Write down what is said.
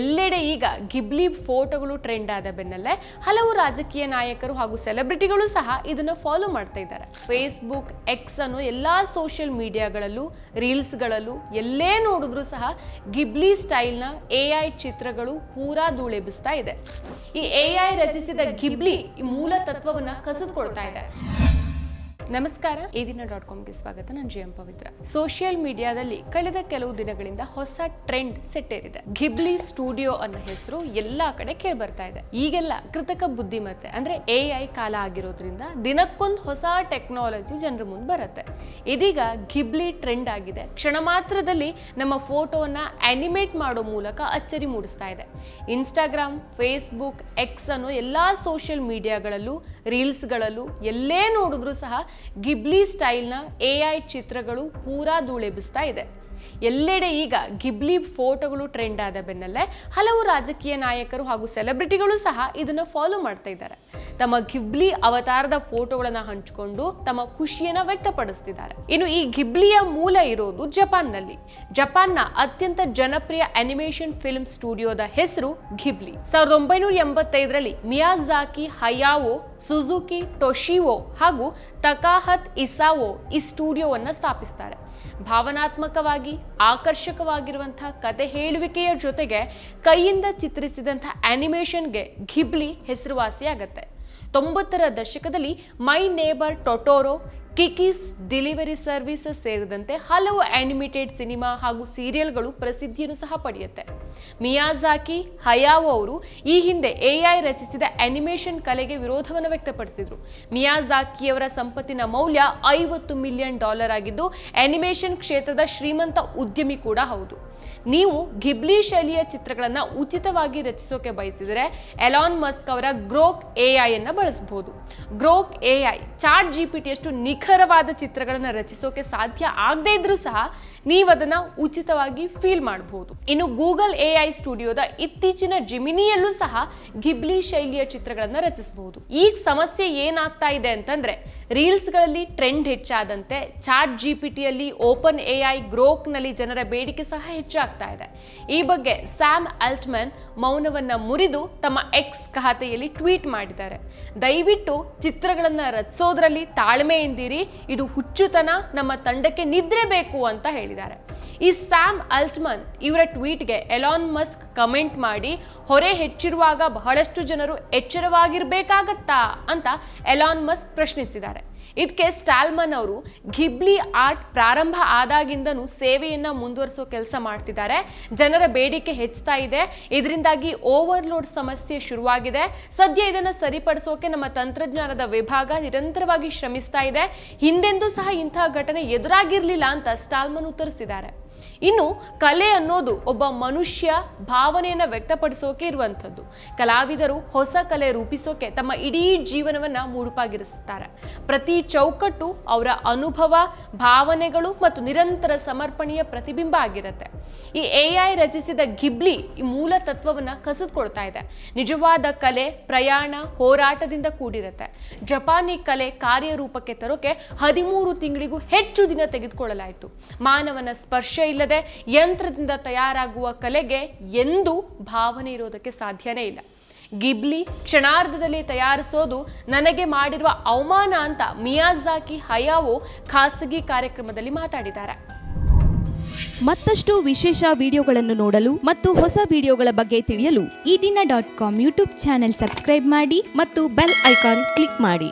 ಎಲ್ಲೆಡೆ ಈಗ ಗಿಬ್ಲಿ ಫೋಟೋಗಳು ಟ್ರೆಂಡ್ ಆದ ಬೆನ್ನಲ್ಲೇ ಹಲವು ರಾಜಕೀಯ ನಾಯಕರು ಹಾಗೂ ಸೆಲೆಬ್ರಿಟಿಗಳು ಸಹ ಇದನ್ನು ಫಾಲೋ ಮಾಡ್ತಾ ಇದ್ದಾರೆ. ಫೇಸ್ಬುಕ್ ಎಕ್ಸ್ ಅನ್ನು ಎಲ್ಲ ಸೋಷಿಯಲ್ ಮೀಡಿಯಾಗಳಲ್ಲೂ ರೀಲ್ಸ್ಗಳಲ್ಲೂ ಎಲ್ಲೇ ನೋಡಿದ್ರು ಸಹ ಗಿಬ್ಲಿ ಸ್ಟೈಲ್ನ ಎ ಐ ಚಿತ್ರಗಳು ಪೂರಾ ಧೂಳೆಬಿಸ್ತಾ ಇದೆ. ಈ ಎ ಐ ರಚಿಸಿದ ಗಿಬ್ಲಿ ಈ ಮೂಲ ತತ್ವವನ್ನು ಕಸಿದುಕೊಳ್ತಾ ಇದೆ. ನಮಸ್ಕಾರ, ಈ ದಿನ ಡಾಟ್ ಕಾಮ್ಗೆ ಸ್ವಾಗತ. ನಾನು ಜಿ ಎಂ ಪವಿತ್ರ. ಸೋಷಿಯಲ್ ಮೀಡಿಯಾದಲ್ಲಿ ಕಳೆದ ಕೆಲವು ದಿನಗಳಿಂದ ಹೊಸ ಟ್ರೆಂಡ್ ಸೆಟ್ಟೇರಿದೆ. ಗಿಬ್ಲಿ ಸ್ಟುಡಿಯೋ ಅನ್ನೋ ಹೆಸರು ಎಲ್ಲಾ ಕಡೆ ಕೇಳಿ ಬರ್ತಾ ಇದೆ. ಈಗೆಲ್ಲ ಕೃತಕ ಬುದ್ಧಿಮತ್ತೆ ಅಂದ್ರೆ ಎ ಐ ಕಾಲ ಆಗಿರೋದ್ರಿಂದ ದಿನಕ್ಕೊಂದು ಹೊಸ ಟೆಕ್ನಾಲಜಿ ಜನರ ಮುಂದೆ ಬರುತ್ತೆ. ಇದೀಗ ಗಿಬ್ಲಿ ಟ್ರೆಂಡ್ ಆಗಿದೆ. ಕ್ಷಣ ಮಾತ್ರದಲ್ಲಿ ನಮ್ಮ ಫೋಟೋವನ್ನ ಅನಿಮೇಟ್ ಮಾಡೋ ಮೂಲಕ ಅಚ್ಚರಿ ಮೂಡಿಸ್ತಾ ಇದೆ. ಇನ್ಸ್ಟಾಗ್ರಾಮ್ ಫೇಸ್ಬುಕ್ ಎಕ್ಸ್ ಅನ್ನೋ ಎಲ್ಲಾ ಸೋಷಿಯಲ್ ಮೀಡಿಯಾಗಳಲ್ಲೂ ರೀಲ್ಸ್ಗಳಲ್ಲೂ ಎಲ್ಲೇ ನೋಡಿದ್ರೂ ಸಹ ಗಿಬ್ಲಿ ಸ್ಟೈಲ್ನ ಎ ಚಿತ್ರಗಳು ಪೂರಾ ಧೂಳೆಬಿಸ್ತಾ ಇದೆ. ಎಲ್ಲೆಡೆ ಈಗ ಗಿಬ್ಲಿ ಫೋಟೋಗಳು ಟ್ರೆಂಡ್ ಆದ ಬೆನ್ನಲ್ಲೇ ಹಲವು ರಾಜಕೀಯ ನಾಯಕರು ಹಾಗೂ ಸೆಲೆಬ್ರಿಟಿಗಳು ಸಹ ಇದನ್ನು ಫಾಲೋ ಮಾಡ್ತಾ ಇದ್ದಾರೆ. ತಮ್ಮ ಗಿಬ್ಲಿ ಅವತಾರದ ಫೋಟೋಗಳನ್ನು ಹಂಚಿಕೊಂಡು ತಮ್ಮ ಖುಷಿಯನ್ನು ವ್ಯಕ್ತಪಡಿಸ್ತಿದ್ದಾರೆ. ಇನ್ನು ಈ ಗಿಬ್ಲಿಯ ಮೂಲ ಇರೋದು ಜಪಾನ್ನಲ್ಲಿ. ಜಪಾನ್ನ ಅತ್ಯಂತ ಜನಪ್ರಿಯ ಅನಿಮೇಷನ್ ಫಿಲ್ಮ್ ಸ್ಟುಡಿಯೋದ ಹೆಸರು ಗಿಬ್ಲಿ. ಸಾವಿರದ ಒಂಬೈನೂರ ಎಂಬತ್ತೈದರಲ್ಲಿ ಮಿಯಾಜಾಕಿ ಹಯಾವೋ, ಸುಜುಕಿ, ಟೊಶಿವೋ ಹಾಗೂ ತಕಾಹತ್ ಇಸಾವೋ ಈ ಸ್ಟುಡಿಯೋವನ್ನು ಸ್ಥಾಪಿಸ್ತಾರೆ. ಭಾವನಾತ್ಮಕವಾಗಿ ಆಕರ್ಷಕವಾಗಿರುವಂಥ ಕತೆ ಹೇಳುವಿಕೆಯ ಜೊತೆಗೆ ಕೈಯಿಂದ ಚಿತ್ರಿಸಿದಂಥ ಆ್ಯನಿಮೇಷನ್ಗೆ ಘಿಬ್ಲಿ ಹೆಸರುವಾಸಿಯಾಗತ್ತೆ. ತೊಂಬತ್ತರ ದಶಕದಲ್ಲಿ my neighbour Totoro, Kiki's delivery services ಸೇರಿದಂತೆ ಹಲವು ಅನಿಮೇಟೆಡ್ ಸಿನಿಮಾ ಹಾಗೂ ಸೀರಿಯಲ್ಗಳು ಪ್ರಸಿದ್ಧಿಯನ್ನು ಸಹ ಪಡೆಯುತ್ತೆ. ಮಿಯಾಜಾಕಿ ಹಯಾವೋ ಅವರು ಈ ಹಿಂದೆ ಎಐ ರಚಿಸಿದ ಅನಿಮೇಷನ್ ಕಲೆಗೆ ವಿರೋಧವನ್ನು ವ್ಯಕ್ತಪಡಿಸಿದರು. ಮಿಯಾಜಾಕಿಯವರ ಸಂಪತ್ತಿನ ಮೌಲ್ಯ ಐವತ್ತು ಮಿಲಿಯನ್ ಡಾಲರ್ ಆಗಿದ್ದು ಅನಿಮೇಷನ್ ಕ್ಷೇತ್ರದ ಶ್ರೀಮಂತ ಉದ್ಯಮಿ ಕೂಡ ಹೌದು. ನೀವು ಗಿಬ್ಲಿ ಶೈಲಿಯ ಚಿತ್ರಗಳನ್ನು ಉಚಿತವಾಗಿ ರಚಿಸೋಕೆ ಬಯಸಿದರೆ ಎಲಾನ್ ಮಸ್ಕ್ ಅವರ ಗ್ರೋಕ್ ಎಐ ಅನ್ನು ಬಳಸಬಹುದು. Grok AI chat G P ಟಿಯಷ್ಟು ನಿಖರವಾದ ಚಿತ್ರಗಳನ್ನು ರಚಿಸೋಕೆ ಸಾಧ್ಯ ಆಗದೇ ಇದ್ರೂ ಸಹ ನೀವು ಅದನ್ನ ಉಚಿತವಾಗಿ ಫೀಲ್ ಮಾಡಬಹುದು. ಇನ್ನು ಗೂಗಲ್ ಎ ಐ ಸ್ಟುಡಿಯೋದ ಇತ್ತೀಚಿನ ಜಿಮಿನಿಯಲ್ಲೂ ಸಹ ಗಿಬ್ಲಿ ಶೈಲಿಯ ಚಿತ್ರಗಳನ್ನು ರಚಿಸಬಹುದು. ಈಗ ಸಮಸ್ಯೆ ಏನಾಗ್ತಾ ಇದೆ ಅಂತಂದ್ರೆ, ರೀಲ್ಸ್ಗಳಲ್ಲಿ ಟ್ರೆಂಡ್ ಹೆಚ್ಚಾದಂತೆ ಚಾಟ್ ಜಿ ಪಿ ಟಿಯಲ್ಲಿ ಓಪನ್ ಎ ಐ ಗ್ರೋಕ್ನಲ್ಲಿ ಜನರ ಬೇಡಿಕೆ ಸಹ ಹೆಚ್ಚಾಗ್ತಾ ಇದೆ. ಈ ಬಗ್ಗೆ ಸ್ಯಾಮ್ ಅಲ್ಟ್ಮನ್ ಮೌನವನ್ನ ಮುರಿದು ತಮ್ಮ ಎಕ್ಸ್ ಖಾತೆಯಲ್ಲಿ ಟ್ವೀಟ್ ಮಾಡಿದ್ದಾರೆ. ದಯವಿಟ್ಟು ಚಿತ್ರಗಳನ್ನು ರಚಿಸೋದ್ರಲ್ಲಿ ತಾಳ್ಮೆಯಿಂದಿರಿ ಇದು ಹುಚ್ಚುತನ, ನಮ್ಮ ತಂಡಕ್ಕೆ ನಿದ್ರೆ ಬೇಕು ಅಂತ ಹೇಳಿದ್ದಾರೆ. ಈ ಸ್ಯಾಮ್ ಅಲ್ಟ್ಮನ್ ಇವರ ಟ್ವೀಟ್ಗೆ ಎಲಾನ್ ಮಸ್ಕ್ ಕಮೆಂಟ್ ಮಾಡಿ, ಹೊರೆ ಹೆಚ್ಚಿರುವಾಗ ಬಹಳಷ್ಟು ಜನರು ಎಚ್ಚರವಾಗಿರಬೇಕಾಗತ್ತಾ? ಅಂತ ಎಲಾನ್ ಮಸ್ಕ್ ಪ್ರಶ್ನಿಸಿದ್ದಾರೆ. ಇದಕ್ಕೆ ಸ್ಟಾಲ್ಮನ್ ಅವರು, ಘಿಬ್ಲಿ ಆರ್ಟ್ ಪ್ರಾರಂಭ ಆದಾಗಿಂದನೂ ಸೇವೆಯನ್ನು ಮುಂದುವರಿಸೋ ಕೆಲಸ ಮಾಡ್ತಿದ್ದಾರೆ. ಜನರ ಬೇಡಿಕೆ ಹೆಚ್ಚುತ್ತಾ ಇದೆ. ಇದರಿಂದಾಗಿ ಓವರ್ಲೋಡ್ ಸಮಸ್ಯೆ ಶುರುವಾಗಿದೆ. ಸದ್ಯ ಇದನ್ನು ಸರಿಪಡಿಸೋಕೆ ನಮ್ಮ ತಂತ್ರಜ್ಞಾನದ ವಿಭಾಗ ನಿರಂತರವಾಗಿ ಶ್ರಮಿಸ್ತಾ ಇದೆ. ಹಿಂದೆಂದೂ ಸಹ ಇಂತಹ ಘಟನೆ ಎದುರಾಗಿರಲಿಲ್ಲ ಅಂತ ಸ್ಟಾಲ್ಮನ್ ಉತ್ತರಿಸಿದ್ದಾರೆ. ಇನ್ನು ಕಲೆ ಅನ್ನೋದು ಒಬ್ಬ ಮನುಷ್ಯ ಭಾವನೆಯನ್ನು ವ್ಯಕ್ತಪಡಿಸೋಕೆ ಇರುವಂಥದ್ದು. ಕಲಾವಿದರು ಹೊಸ ಕಲೆ ರೂಪಿಸೋಕೆ ತಮ್ಮ ಇಡೀ ಜೀವನವನ್ನ ಮುಡುಪಾಗಿರಿಸುತ್ತಾರೆ ಪ್ರತಿ ಚೌಕಟ್ಟು ಅವರ ಅನುಭವ, ಭಾವನೆಗಳು ಮತ್ತು ನಿರಂತರ ಸಮರ್ಪಣೆಯ ಪ್ರತಿಬಿಂಬ ಆಗಿರುತ್ತೆ. ಈ ಎ ರಚಿಸಿದ ಗಿಬ್ಲಿ ಈ ಮೂಲ ತತ್ವವನ್ನ ಕಸಿದುಕೊಳ್ತಾ ಇದೆ. ನಿಜವಾದ ಕಲೆ, ಪ್ರಯಾಣ, ಹೋರಾಟದಿಂದ ಕೂಡಿರುತ್ತೆ. ಜಪಾನಿ ಕಲೆ ಕಾರ್ಯರೂಪಕ್ಕೆ ತರೋಕೆ ಹದಿಮೂರು ತಿಂಗಳಿಗೂ ಹೆಚ್ಚು ದಿನ ತೆಗೆದುಕೊಳ್ಳಲಾಯಿತು. ಮಾನವನ ಸ್ಪರ್ಶ ಇಲ್ಲದೆ ಯಂತ್ರದಿಂದ ತಯಾರಾಗುವ ಕಲೆಗೆ ಎಂದೂ ಭಾವನೆ ಇರೋದಕ್ಕೆ ಸಾಧ್ಯನೇ ಇಲ್ಲ. ಗಿಬ್ಲಿ ಕ್ಷಣಾರ್ಧದಲ್ಲಿ ತಯಾರಿಸೋದು ನನಗೆ ಮಾಡಿರುವ ಅವಮಾನ ಅಂತ ಮಿಯಾಜಾಕಿ ಹಯಾವೋ ಖಾಸಗಿ ಕಾರ್ಯಕ್ರಮದಲ್ಲಿ ಮಾತಾಡಿದ್ದಾರೆ. ಮತ್ತಷ್ಟು ವಿಶೇಷ ವಿಡಿಯೋಗಳನ್ನು ನೋಡಲು ಮತ್ತು ಹೊಸ ವಿಡಿಯೋಗಳ ಬಗ್ಗೆ ತಿಳಿಯಲು Ee Dina dot com YouTube channel subscribe ಮಾಡಿ ಮತ್ತು ಬೆಲ್ ಐಕಾನ್ ಕ್ಲಿಕ್ ಮಾಡಿ.